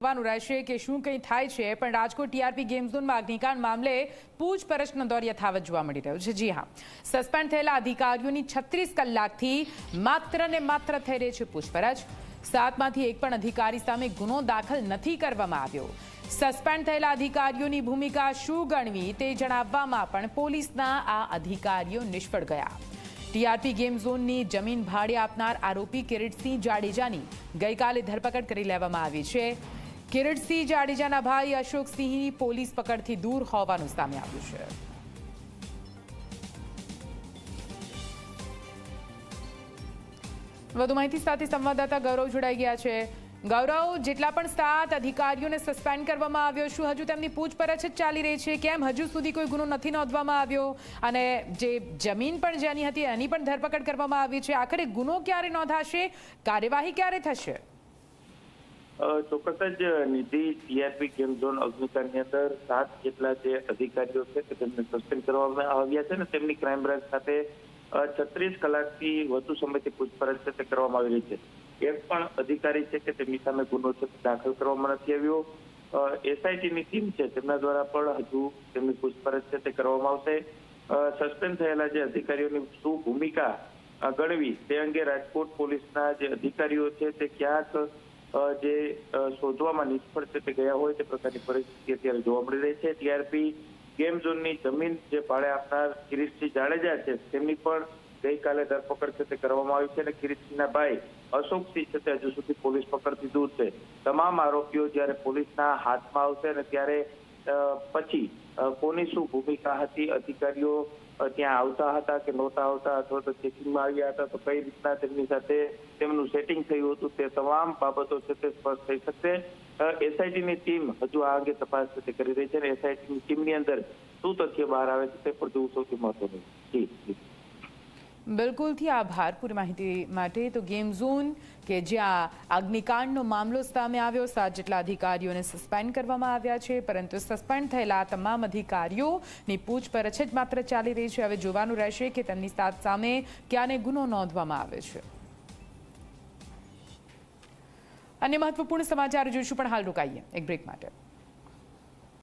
જોવાનું રહેશે કે શું કંઈ થાય છે, પણ રાજકોટ ટીઆરપી ગેમ ઝોનમાં અગ્નિકાંડ મામલે પૂછપરછનો દોર યથાવત જોવા મળી રહ્યો છે. જી હા, સસ્પેન્ડ થયેલા અધિકારીઓની છત્રીસ કલાકથી માત્ર ને માત્ર થઈ રહી છે પૂછપરછ. સાતમાંથી એક પણ અધિકારી સામે ગુનો દાખલ નથી કરવામાં આવ્યો. સસ્પેન્ડ થયેલા અધિકારીઓની ભૂમિકા શું ગણવી તે જણાવવામાં પણ પોલીસના આ અધિકારીઓ નિષ્ફળ ગયા. ટીઆરપી ગેમ ઝોનની જમીન ભાડે આપનાર આરોપી કિરીટસિંહ જાડેજાની ગઈકાલે ધરપકડ કરી લેવામાં આવી છે. કિરીટસિંહ જાડેજાના ભાઈ અશોકસિંહની પોલીસ પકડથી દૂર હોવાનું સામે આવ્યું છે. વધુ માહિતી સાથે સંવાદદાતા ગૌરવ જોડાઈ ગયા છે. ગૌરવ, જેટલા પણ સાત અધિકારીઓને સસ્પેન્ડ કરવામાં આવ્યો શું હજુ તેમની પૂછપરછ જ ચાલી રહી છે. કેમ હજુ સુધી કોઈ ગુનો નથી નોંધવામાં આવ્યો? અને જે જમીન પણ જેની હતી, એની પણ ધરપકડ કરવામાં આવી છે. આખરે ગુનો ક્યારે નોંધાશે? કાર્યવાહી ક્યારે થશે? ચોક્કસ જ નિધિ સીઆરપી ગેમ ઝોન અગ્નિકાંડની અંદર સાત જેટલા જે અધિકારીઓ છે કે તેમને સસ્પેન્ડ કરવામાં આવ્યા છે ને તેમની ક્રાઇમ બ્રાન્ચ સાથે છત્રીસ કલાકથી વધુ સમયથી પૂછપરછ છે તે કરવામાં આવી રહી છે. એક પણ અધિકારી છે કે તેમની સામે ગુનો છે દાખલ કરવામાં નથી આવ્યો. એસઆઈટીની ટીમ છે તેમના દ્વારા પણ હજુ તેમની પૂછપરછ છે તે કરવામાં આવશે. સસ્પેન્ડ થયેલા જે અધિકારીઓની શું ભૂમિકા ગણવી તે અંગે રાજકોટ પોલીસના જે અધિકારીઓ છે તે ક્યાંક જે શોધવામાં નિષ્ફળ છે તે ગયા હોય તે પ્રકારની પરિસ્થિતિ અત્યારે જોવા મળી રહી છે. ટીઆરપી ગેમ ઝોનની જમીન જે ભાડે આપનાર કિરીટસિંહ જાડેજા છે, તેમની પણ ગઈકાલે ધરપકડ છે તે કરવામાં આવી છે અને કિરીટસિંહના ભાઈ અશોકસિંહ છે તે હજુ સુધી પોલીસ પકડથી દૂર છે. તમામ આરોપીઓ જ્યારે પોલીસના હાથમાં આવશે અને ત્યારે પછી કોની શું ભૂમિકા હતી? અધિકારીઓ ત્યાં આવતા હતા કે નહોતા આવતા? અથવા તો ચેકિંગમાં આવ્યા હતા? તો કઈ રીતના તેમની સાથે તેમનું સેટિંગ થયું હતું? તે તમામ બાબતો છે તે સ્પષ્ટ થઈ શકશે. એસઆઈટીની ટીમ હજુ આ અંગે તપાસ તે કરી રહી છે અને એસઆઈટીની ટીમની અંદર શું તથ્ય બહાર આવે છે તે પણ જોવું સૌથી મહત્વનું. જી જી. બિલકુલથી આભાર પૂરી માહિતી માટે. તો ગેમ ઝોન કે જ્યાં અગ્નિકાંડનો મામલો સામે આવ્યો, સાત જેટલા અધિકારીઓને સસ્પેન્ડ કરવામાં આવ્યા છે, પરંતુ સસ્પેન્ડ થયેલા તમામ અધિકારીઓની પૂછપરછ જ માત્ર ચાલી રહી છે. હવે જોવાનું રહેશે કે તેમની સાથ સામે ક્યાંને ગુનો નોંધવામાં આવે છે. અન્ય મહત્વપૂર્ણ સમાચાર જોઈશું, પણ હાલ રોકાઈએ એક બ્રેક માટે.